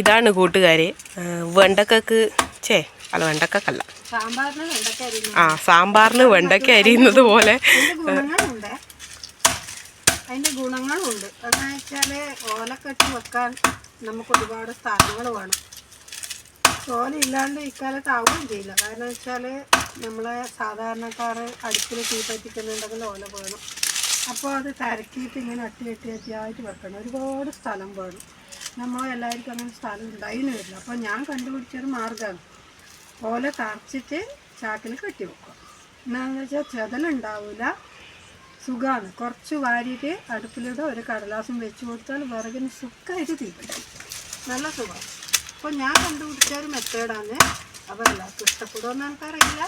ഇതാണ് കൂട്ടുകാരെ. വെണ്ടക്കക്ക് ചേ അല്ല വെണ്ടക്കല്ല ആ സാമ്പാറിന് വെണ്ടക്ക അരിയുന്നത് പോലെ. അതിന്റെ ഗുണങ്ങളുണ്ട്. എന്ന് വെച്ചാൽ ഓലക്കെട്ട് വെക്കാൻ നമുക്ക് ഒരുപാട് സ്ഥലങ്ങൾ വേണം. ഓല ഇല്ലാണ്ട് ഇക്കാലത്ത് ആവുകയും ചെയ്യില്ല. കാരണം വെച്ചാൽ നമ്മളെ സാധാരണക്കാർ അടുപ്പിൽ തീ പറ്റിക്കുന്നുണ്ടെങ്കിൽ ഓല വേണം. അപ്പോൾ അത് തരക്കിയിട്ട് ഇങ്ങനെ അട്ടി അട്ടി അട്ടിയായിട്ട് വെക്കണം. ഒരുപാട് സ്ഥലം വേണം. നമ്മൾ എല്ലാവർക്കും അങ്ങനെ സ്ഥലം ഉണ്ടായിന്ന് വരില്ല. അപ്പോൾ ഞാൻ കണ്ടുപിടിച്ചൊരു മാർഗമാണ് ഓല തറച്ചിട്ട് ചാക്കിൽ കെട്ടി വെക്കുക എന്നാന്ന് വെച്ചാൽ ചെതലുണ്ടാവില്ല സുഖമാണ് കുറച്ച് വാരിയിട്ട് അടുപ്പിലൂടെ ഒരു കടലാസും വെച്ച് കൊടുത്താൽ വിറകിന് സുഖമായിട്ട് തീ പറ്റും നല്ല സുഖമാണ് അപ്പോൾ ഞാൻ കണ്ടുപിടിച്ച ഒരു മെത്തേഡാണ്. അപ്പോൾ എല്ലാവർക്കും ഇഷ്ടപ്പെടുമെന്ന് എനിക്കറിയില്ല.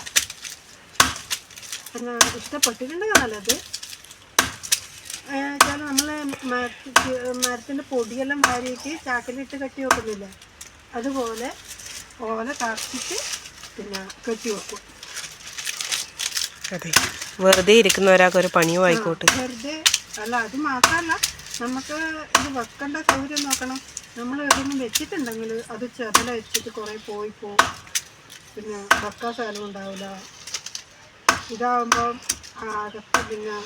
പിന്നെ ഇഷ്ടപ്പെട്ടിട്ടുണ്ടെങ്കിൽ നല്ലത്. നമ്മൾ മരത്തിന്റെ പൊടിയെല്ലാം വാരിയിട്ട് ചാക്കിലിട്ട് കെട്ടി വെക്കുന്നില്ലേ? അതുപോലെ ഓല കറച്ചിട്ട് പിന്നെ കെട്ടി വെക്കും. അതെ. വെറുതെ ഇരിക്കുന്ന ഒരാൾക്ക് ഒരു പണിയും ആയിക്കോട്ടെ. വെറുതെ അല്ല അത് മാത്രമല്ല നമുക്ക് ഇത് വെക്കേണ്ട സൗകര്യം നോക്കണം. നമ്മൾ എവിടെയെങ്കിലും വെച്ചിട്ടുണ്ടെങ്കിൽ അത് ചെതല വെച്ചിട്ട് കുറേ പോയി പോകും. പിന്നെ വെക്കാൻ സ്ഥലം ഉണ്ടാവില്ല. ഇതാവുമ്പോൾ അകത്ത് പിന്നെ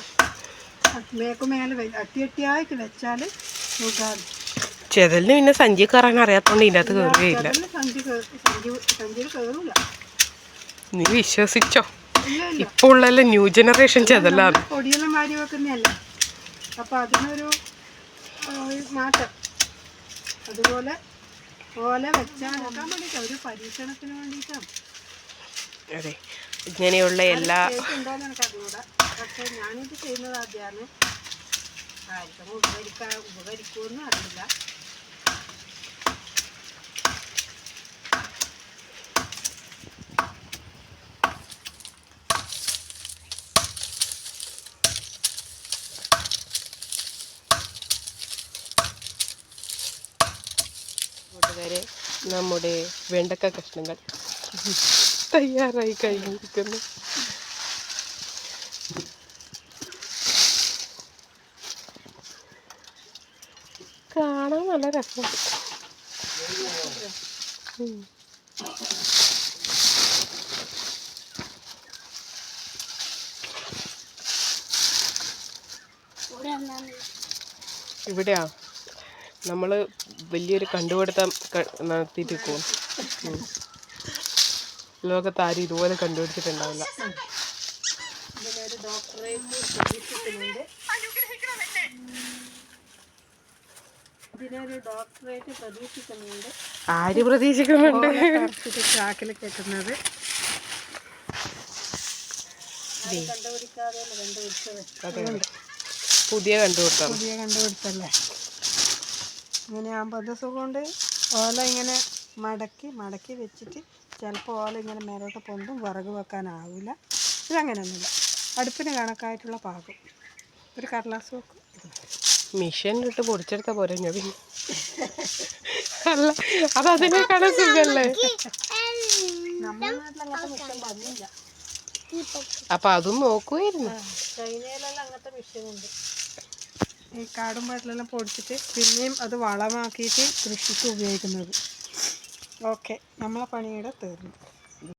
മേക്കുമേലെ വെ- അട്ടി അട്ടിയായിട്ട് വെച്ചാൽ സുഖമാണ് ചെതലിന് പിന്നെ സഞ്ചി കയറാൻ അറിയാത്തോണ്ട് ഇതിനകത്ത് കയറുകയില്ല നീ വിശ്വസിച്ചോ? ഇല്ല ഉള്ള ന്യൂ ജനറേഷൻ ചെതലാണ്. പൊടിയെല്ലാം മാരി വെക്കുന്നതല്ലേ? അപ്പൊ അതിനൊരു മാറ്റം. അതുപോലെ ഓല വെച്ചാൽ ഒരു പരീക്ഷണത്തിന് വേണ്ടിയിട്ടാണ്. അതെ. ഇങ്ങനെയുള്ള എല്ലാ ഉണ്ടോയെന്ന് എനിക്ക് അറിഞ്ഞൂടാ. പക്ഷേ ഞാനിത് ചെയ്യുന്നത് ആദ്യമാണ് ആർക്കും ഉപകരിക്കാൻ ഉപകരിക്കുമെന്നും അറിയില്ല കൂട്ടുകാരെ നമ്മുടെ വെണ്ടക്ക കഷ്ണങ്ങൾ. തയ്യാറായി കഴിഞ്ഞിരിക്കുന്നു. കാണാൻ നല്ല രസം. ഇവിടെയാ. നമ്മൾ വലിയൊരു കണ്ടുപിടുത്തം നടത്തിയിട്ട് പോകും ലോകത്ത് ആരും ഇതുപോലെ കണ്ടുപിടിച്ചിട്ടുണ്ടാവില്ല. ഇതിനൊരു ഡോക്ടറേറ്റ് പ്രതീക്ഷിക്കുന്നുണ്ട്? ഇതിനൊരു ഡോക്ടറേറ്റ് പ്രതീക്ഷിക്കുന്നുണ്ട് ആര് പ്രതീക്ഷിക്കുന്നുണ്ട് ചാക്കിൽ കേൾക്കുന്നത്. കണ്ടുപിടിക്കാതെ കണ്ടുപിടിച്ചത് പുതിയ കണ്ടുപിടുത്തം. പുതിയ കണ്ടുപിടുത്തല്ലേ? ഇങ്ങനെ ആകുമ്പോൾ അത് സുഖമുണ്ട്? ഓല ഇങ്ങനെ മടക്കി മടക്കി വെച്ചിട്ട് ചിലപ്പോൾ ഓല ഇങ്ങനെ മേലോട്ട് പൊന്തും വിറക് വെക്കാനാവില്ല ഇതങ്ങനെയൊന്നുമില്ല അടുപ്പിന് കണക്കായിട്ടുള്ള പാകം. ഒരു കടലാസ് വെക്കും. മിഷനിലിട്ട് പൊടിച്ചെടുത്ത പോരെ ഞാൻ അല്ല അത് അതിനേക്കാളും സുഖല്ലേ? നമ്മുടെ നാട്ടിൽ അങ്ങനത്തെ മിഷൻ വന്നില്ല. അപ്പൊ അതും നോക്കുമായിരുന്നു ചൈനയിലെല്ലാം അങ്ങനത്തെ മിഷനുണ്ട്. ഈ കാടും പാട്ടിലെല്ലാം പൊടിച്ചിട്ട് പിന്നെയും അത് വളമാക്കിയിട്ട് കൃഷിക്ക് ഉപയോഗിക്കുന്നത്. ഓക്കെ. നമ്മളെ പണിയുടെ തീർന്നു